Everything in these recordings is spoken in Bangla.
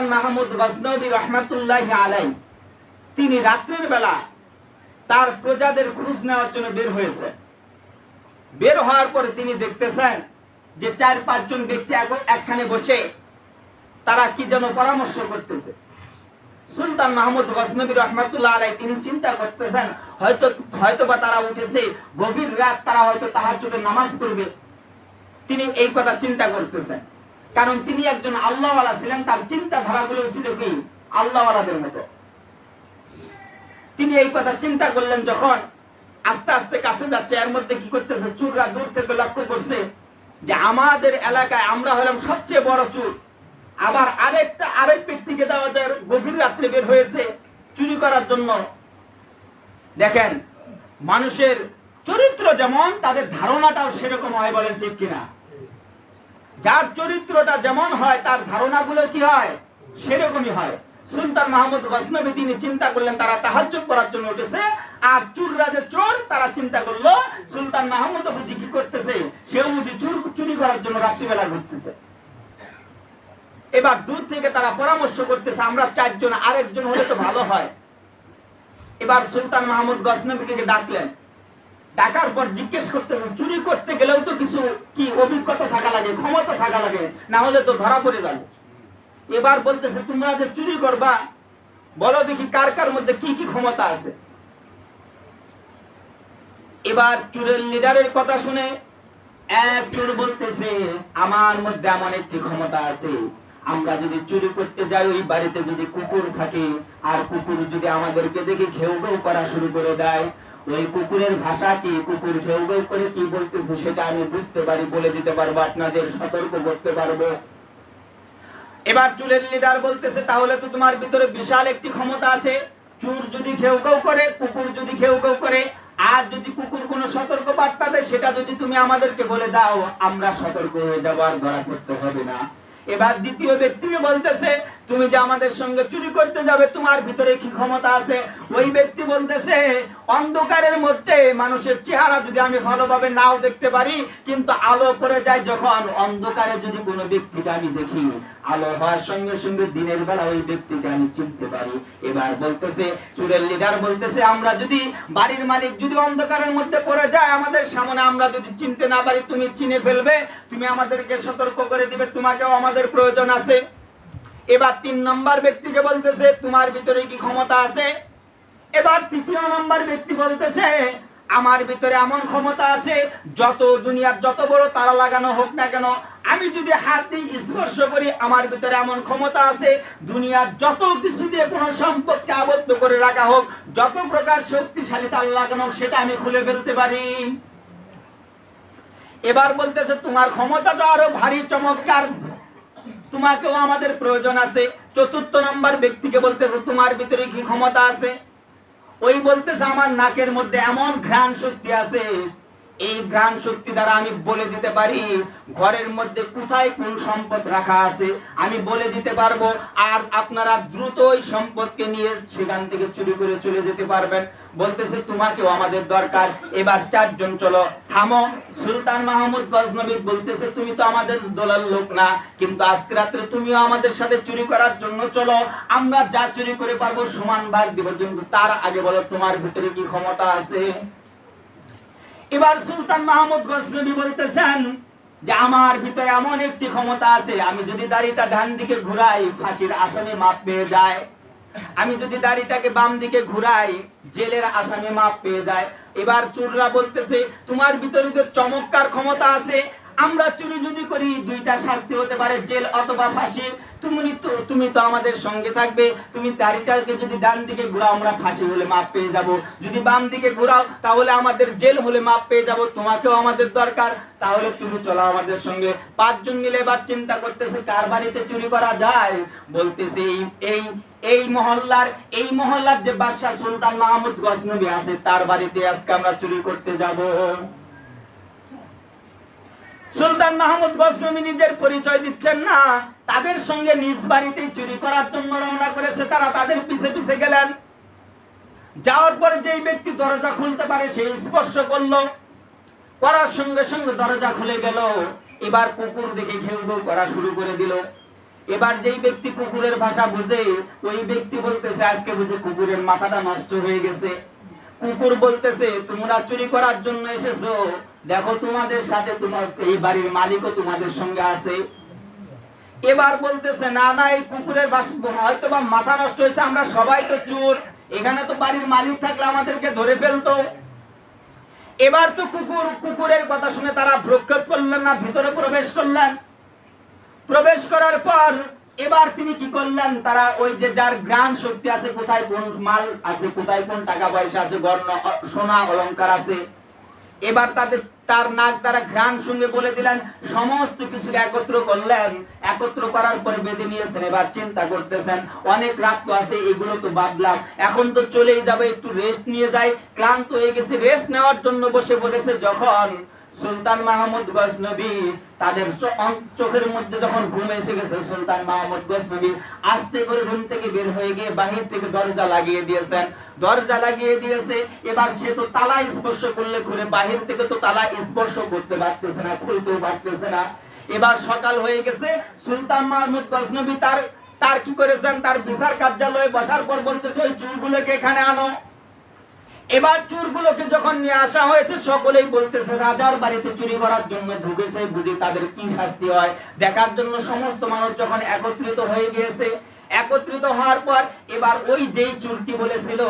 সুলতান মাহমুদ গজনবী রহমাতুল্লাহ আলাই তিনি রাত্রের বেলা তার প্রজাদের ক্রুশ নেওয়ার জন্য বের হয়েছে। বের হওয়ার পরে তিনি দেখতেছেন যে চার, পাঁচজন ব্যক্তি একখানে বসে তারা কি যেন পরামর্শ করতেছে। সুলতান মাহমুদ গজনবী রহমাতুল্লাহ আলাই তিনি চিন্তা করতেছেন, হয়তো হয়তো বা তারা উঠেছে, গভীর রাত তারা হয়তো তাহাজ্জুদে নামাজ পড়বে। তিনি এই কথা চিন্তা করতেছেন। কারণ তিনি একজন আল্লাহওয়ালা ছিলেন, তার চিন্তাধারাগুলো ছিল কি? আল্লাহওয়ালাদের মতো। তিনি এই কথা চিন্তা করলেন যখন আস্তে আস্তে কাছে যাচ্ছে, এর মধ্যে কি করতেছে? চুররা দূর থেকে লক্ষ্য করছে যে আমাদের এলাকায় আমরা হলাম সবচেয়ে বড় চুর। আবার আরেকটা, আরেক ব্যক্তিকে দেওয়া যায়, গভীর রাত্রে বের হয়েছে চুরি করার জন্য। দেখেন, মানুষের চরিত্র যেমন, তাদের ধারণাটাও সেরকম হয় বলেন ঠিক কিনা? যার চরিত্রটা যেমন হয়, তার ধারণাগুলো কি হয়? সেরকমই হয়। সুলতান মাহমুদ গজনবী তিনি চিন্তা করলেন, তারা তাহাজ্জুদ করার জন্য উঠেছে। আর চুর রাজে চোর, তারা চিন্তা করল, সুলতান মাহমুদ বুঝি কি করতেছে? সেও বুঝি চুর, চুরি করার জন্য রাত্রিবেলা ঘুরতেছে। এবার দূর থেকে তারা পরামর্শ করতেছে, আমরা চারজন, আরেকজন হলে তো ভালো হয়। এবার সুলতান মাহমুদ গজনবীকে ডাকলেন ডাকার পর জিজ্ঞেস করতেছে, চুরি করতে গেলেও তো কিছু কি অভিজ্ঞতা থাকা লাগে, ক্ষমতা থাকা লাগে, না হলে তো ধরা পড়ে যাবে। এবার বলতেছে, তোমরা যে চুরি করবা, বলো দেখি কার কার মধ্যে কি কি ক্ষমতা আছে? এবার চুরের লিডারের কথা শুনে এক চোর বলতেছে, আমার মধ্যে এমন একটি ক্ষমতা আছে, আমরা যদি চুরি করতে যাই, ওই বাড়িতে যদি কুকুর থাকে, আর কুকুর যদি আমাদেরকে দেখে ঘেউ ঘেউ করা শুরু করে দেয় ওই কুকুরের ভাষা কি? কুকুর ঘেউ ঘেউ করে কি বলতেছে সেটা আমি বুঝতে পারি, বলে দিতে পারব, আপনাদের সতর্ক করতে পারব। এবার চুলের লিডার বলতেছে, তাহলে তো তোমার ভিতরে বিশাল একটি ক্ষমতা আছে। চুর যদি ঘেউ ঘেউ করে, কুকুর যদি ঘেউ ঘেউ করে, আর যদি কুকুর কোনো সতর্ক বার্তা দেয়, সেটা যদি তুমি আমাদেরকে বলে দাও, আমরা সতর্ক হয়ে যাব, আর ধরা করতে হবে না। এবার দ্বিতীয় ব্যক্তিকে বলতেছে তুমি যে আমাদের সঙ্গে চুরি করতে যাবে, তোমার ভিতরে কি ক্ষমতা আছে? ওই ব্যক্তি বলতেছে, অন্ধকারের মধ্যে মানুষের চেহারা যদি আমি ভালোভাবে নাও দেখতে পারি, কিন্তু আলো করে যায় যখন অন্ধকারে যদি কোনো ব্যক্তিকে আমি দেখি, আলো হওয়ার সঙ্গে সঙ্গে দিনের বেলা ওই ব্যক্তিকে আমি চিনতে পারি। এবার বলতেছে, চুরের লিডার বলতেছে, আমরা যদি বাড়ির মালিক যদি অন্ধকারের মধ্যে পড়ে যায়, আমাদের সামনে আমরা যদি চিনতে না পারি, তুমি চিনে ফেলবে, তুমি আমাদেরকে সতর্ক করে দিবে, তোমাকেও আমাদের প্রয়োজন আছে। এবার তিন নম্বর ব্যক্তিকে বলতেছে, তোমার ভিতরে কি ক্ষমতা আছে? এবার তৃতীয় নম্বর ব্যক্তি বলতেছে, আমার ভিতরে এমন ক্ষমতা আছে, যত দুনিয়ার যত বড় তারা লাগানো হোক না কেন, আমি যদি হাত দিয়ে স্পর্শ করি, আমার ভিতরে এমন ক্ষমতা আছে, দুনিয়ার যত কিছু দিয়ে কোনো সম্পদকে আবদ্ধ করে রাখা হোক, যত প্রকার শক্তিশালী তার লাগানো সেটা আমি খুলে ফেলতে পারি। এবার বলতেছে, তোমার ক্ষমতাটা আরও ভারী, চমৎকার তোমাকেও আমাদের প্রয়োজন আছে। চতুর্থ নাম্বার ব্যক্তিকে বলতেছে, তোমার ভিতরে কি ক্ষমতা আছে? ওই বলতেছে, আমার নাকের মধ্যে এমন ঘ্রাণ শক্তি আছে এই ঘ্রাণ শক্তি দ্বারা আমি বলে দিতে পারি, ঘরের মধ্যে কোথায় কোন সম্পদ রাখা আছে, আমি বলে দিতে পারব, আর আপনারা দ্রুত ওই সম্পদকে নিয়ে সেখান থেকে চুরি করে চলে যেতে পারবেন। বলতেছে, তোমাকেও আমাদের দরকার। এবার চারজন চলো। থামো। সুলতান মাহমুদ গজনবী বলতেছে, তুমি তো আমাদের দোলার লোক না, কিন্তু আজকে রাত্রে তুমিও আমাদের সাথে চুরি করার জন্য চলো। আমরা যা চুরি করে পারব সমান ভাগ দিব, কিন্তু তার আগে বলো, তোমার ভিতরে কি ক্ষমতা আছে? এবার সুলতান মাহমুদ গজনবী বলতেছেন যে আমার ভিতরে এমন একটি ক্ষমতা আছে, আমি যদি দাড়িটা ডান দিকে ঘুরাই, ফাঁসির আসামি মাপ পেয়ে যায়। আমি যদি দাড়িটাকে বাম দিকে ঘুরাই, জেলের আসামি মাপ পেয়ে যায়। এবার চুররা বলতেছে, তোমার ভিতরে তো চমৎকার ক্ষমতা আছে আমরা চুরি যদি করি, দুইটা শাস্তি হতে পারে, জেল অথবা ফাঁসি। তুমি তো তুমি তো আমাদের সঙ্গে থাকবে। তুমি দাড়িটাকে যদি ডান দিকে ঘুরাও, আমরা ফাঁসি হলে মাপ পেয়ে যাব। যদি বাম দিকে ঘুরাও, তাহলে আমাদের জেল হলে মাপ পেয়ে যাব। তোমাকেও আমাদের দরকার। তাহলে তুমি চলো আমাদের সঙ্গে। পাঁচজন মিলে এবার চিন্তা করতেছে, কার বাড়িতে চুরি করা যায়? বলতেছে এই এই মহল্লার এই মহল্লার যে বাদশাহ সুলতান মাহমুদ গজনবী আছে, তার বাড়িতে আজকে আমরা চুরি করতে যাব। সুলতান মাহমুদ গজনবী নিজের পরিচয় দিচ্ছেন না। তাদের সঙ্গে নিজ বাড়িতে চুরি করার জন্য রওনা করেছে। তারা তাদের পিছে পিছে গেলেন। যাওয়ার পরে যেই ব্যক্তি দরজা খুলতে পারে, সে স্পর্শ করল। করার সঙ্গে সঙ্গে দরজা খুলে গেল। এবার কুকুর দেখে ঘেউ ঘেউ করা শুরু করে দিল। এবার যেই ব্যক্তি কুকুরের ভাষা বুঝে, ওই ব্যক্তি বলতেছে, আজকে বুঝে কুকুরের মাথাটা নষ্ট হয়ে গেছে। কুকুর বলতেছে, তোমরা চুরি করার জন্য এসেছ। দেখো, তোমাদের সাথে তোমার এই বাড়ির মালিকও তোমাদের সঙ্গে আছে। এবার বলতেছে, না না, এই কুকুরের হয়তো বা মাথা নষ্ট হয়েছে, আমরা সবাই তো চোর। এখানে তো বাড়ির মালিক থাকলে আমাদেরকে ধরে ফেলতো। এবার তো কুকুর, কুকুরের কথা শুনে তারা ভ্রক্ষেপ করলেন না, ভিতরে প্রবেশ করলেন। প্রবেশ করার পর এবার তিনি কি করলেন? তারা ওই যে যার জ্ঞান শক্তি আছে, কোথায় কোন মাল আছে, কোথায় কোন টাকা পয়সা আছে গর্ণ সোনা, অলংকার আছে এবার তাদের, তার নাক দ্বারা ঘ্রাণ শুনবে বলে দিলেন। সমস্ত কিছু একত্র করলেন। একত্র করার পর বেঁধে নিয়েছেন, এবার চিন্তা করতেছেন। অনেক রাত তো আছে, এগুলো তো বাদলাম এখন তো চলেই যাবে, একটু রেস্ট নিয়ে যায় ক্লান্ত হয়ে গেছে রেস্ট নেওয়ার জন্য বসে বলেছে যখন সুলতান মাহমুদ গজনবী তাদের চোখের মধ্যে যখন ঘুম এসে গেছে, সুলতান মাহমুদ গজনবী আস্তে করে ঘুম থেকে বের হয়ে গিয়ে বাহির থেকে দরজা লাগিয়ে দিয়েছেন। দরজা লাগিয়ে দিয়েছে, এবার সে তো তালা স্পর্শ করলে ঘুরে বাহির থেকে তো তালা স্পর্শ করতে পারতেছে না, খুলতেও পারতেছে না। এবার সকাল হয়ে গেছে, সুলতান মাহমুদ গজনবী তার তার কি করেছেন? তার বিচার কার্যালয়ে বসার পর বলতেছে, ওই চুলগুলোকে এখানে আনো। এবার চোরগুলোকে যখন নিয়ে আসা হয়েছে, সকলেই বলতেছে, রাজার বাড়িতে চুরি করার জন্য ঢুকেছে, বুঝি তাদের কি শাস্তি হয়? দেখার জন্য সমস্ত মানুষ যখন একত্রিত হয়ে গিয়েছে, একত্রিত হওয়ার পর এবার ওই যেই চুরটি বলেছিল,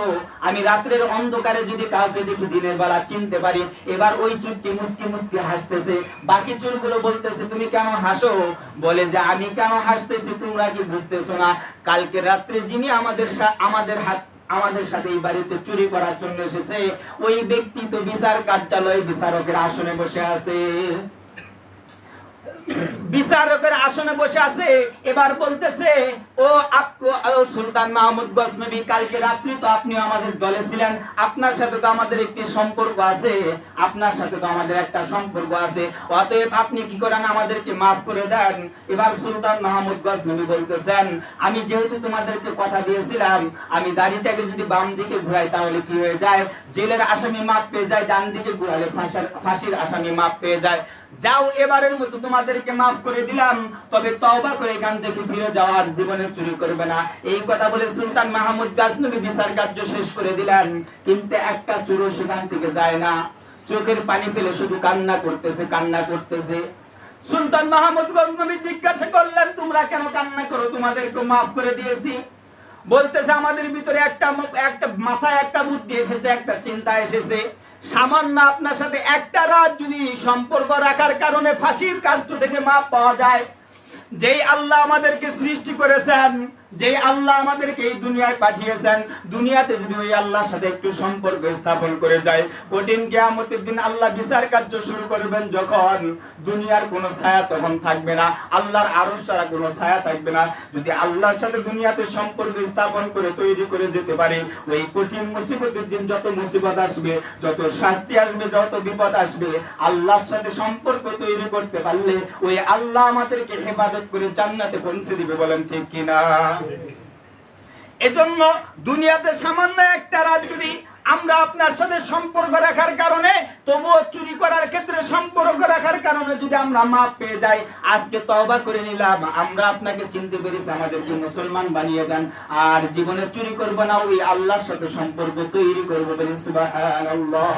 আমি রাত্রের অন্ধকারে যদি কাউকে দেখি দিনের বেলা চিনতে পারি। এবার ওই চুরটি মুসকি মুসকি হাসতেছে। বাকি চুরগুলো বলতেছে, তুমি কেন হাসো? বলে যে, আমি কেন হাসতেছি তোমরা কি বুঝতেছো না? কালকে রাত্রে যিনি আমাদের আমাদের হাত আমাদের সাথে এই বাড়িতে চুরি করার জন্য এসেছে। ওই ব্যক্তি তো বিচার কার্যালয় বিচারকের আসনে বসে আছে। বিচারকের আসনে বসে আছে, এবার বলতেছে, ও সুলতান মাহমুদ গজনবী কালকে রাত্রি তো আপনি আমাদের দলে ছিলেন। আপনার সাথে তো আমাদের একটি সম্পর্ক আছে, আপনার সাথে তো আমাদের একটা সম্পর্ক আছে। অতএব আপনি কি করেন, আমাদেরকে মাফ করে দেন। এবার সুলতান মাহমুদ গজনবী বলতেছেন, আমি যেহেতু তোমাদেরকে কথা দিয়েছিলাম, আমি দাড়িটাকে যদি বাম দিকে ঘুরাই তাহলে কি হয়ে যায়? জেলের আসামি মাপ পেয়ে যায়, ডান দিকে ঘুরালে ফাঁসির আসামি মাপ পেয়ে যায়। যাও এবারের মতো তোমাদেরকে মাফ করে দিলাম, তবে তওবা করে এখান থেকে ফিরে যাওয়ার জীবনে চুরি করবে না। এই কথা বলে সুলতান মাহমুদ গাজনবী বিচার কার্য শেষ করে দিলেন, কিন্তু একটা চুরো সেখান থেকে যায় না। চোখের পানি ফেলে শুধু কান্না করতেছে কান্না করতেছে। সুলতান মাহমুদ গজনবী জিজ্ঞাসা করলেন, তোমরা কেন কান্না করো? তোমাদেরকে মাফ করে দিয়েছি। বলতেছে, আমাদের ভিতরে একটা একটা মাথায় একটা বুদ্ধি এসেছে, একটা চিন্তা এসেছে। সামান্য আপনার সাথে একটা রাত যদি সম্পর্ক রাখার কারণে ফাঁসির কাষ্ট থেকে মাপ পাওয়া যায় যেই আল্লাহ আমাদেরকে সৃষ্টি করেছেন, যেই আল্লাহ আমাদেরকে এই দুনিয়ায় পাঠিয়েছেন, দুনিয়াতে যদি ওই আল্লাহর সাথে একটু সম্পর্ক স্থাপন করে যায়, কঠিন কিয়ামতের দিন আল্লাহ বিচার কার্য শুরু করবেন যখন দুনিয়ার কোনো ছায়া তখন থাকবে না, আল্লাহর আরশ ছাড়া কোনো ছায়া থাকবে না। যদি আল্লাহর সাথে দুনিয়াতে সম্পর্ক স্থাপন করে, তৈরি করে যেতে পারে, ওই কঠিন মুসিবতের দিন যত মুসিবত আসবে, যত শাস্তি আসবে, যত বিপদ আসবে, আল্লাহর সাথে সম্পর্ক তৈরি করতে পারলে ওই আল্লাহ আমাদেরকে হেফাজত করে জান্নাতে পৌঁছে দিবে বলেন ঠিক কিনা? এজন্য দুনিয়াতে সামান্য একটা রাত যদি আমরা আপনার সাথে সম্পর্ক রাখার কারণে, তবুও চুরি করার ক্ষেত্রে সম্পর্ক রাখার কারণে যদি আমরা মাপ পেয়ে যাই, আজকে তওবা করে নিলাম। আমরা আপনাকে চিনতে পেরেছি আমাদেরকে মুসলমান বানিয়ে দেন, আর জীবনে চুরি করব না, ওই আল্লাহর সাথে সম্পর্ক তৈরি করব বলে সুবহানাল্লাহ।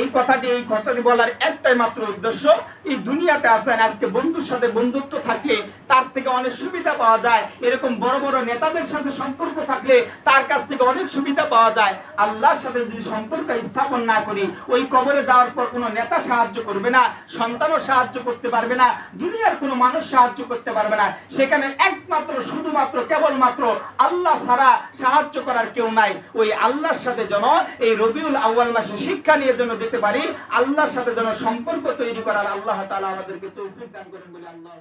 এই কথাটি এই কথাটি বলার একটাই মাত্র উদ্দেশ্য, এই দুনিয়াতে আছেন, আজকে বন্ধুর সাথে বন্ধুত্ব থাকলে তার থেকে অনেক সুবিধা পাওয়া যায়। এরকম বড় বড় নেতাদের সাথে সম্পর্ক থাকলে তার কাছ থেকে অনেক সুবিধা পাওয়া যায়। আল্লাহর সাথে যদি সম্পর্ক স্থাপন না করি, ওই কবরে যাওয়ার পর কোনো নেতা সাহায্য করবে না, সন্তানও সাহায্য করতে পারবে না, দুনিয়ার কোনো মানুষ সাহায্য করতে পারবে না। সেখানে একমাত্র, শুধুমাত্র, কেবলমাত্র আল্লাহ ছাড়া সাহায্য করার কেউ নাই। ওই আল্লাহর সাথে যেন এই রবিউল আউয়াল মাসে শিক্ষা নিয়ে যেন যেতে পারি। আল্লাহর সাথে যেন সম্পর্ক তৈরি করার আল্লাহ তালা আমাদেরকে তৌফিক দান করেন বলে আল্লাহ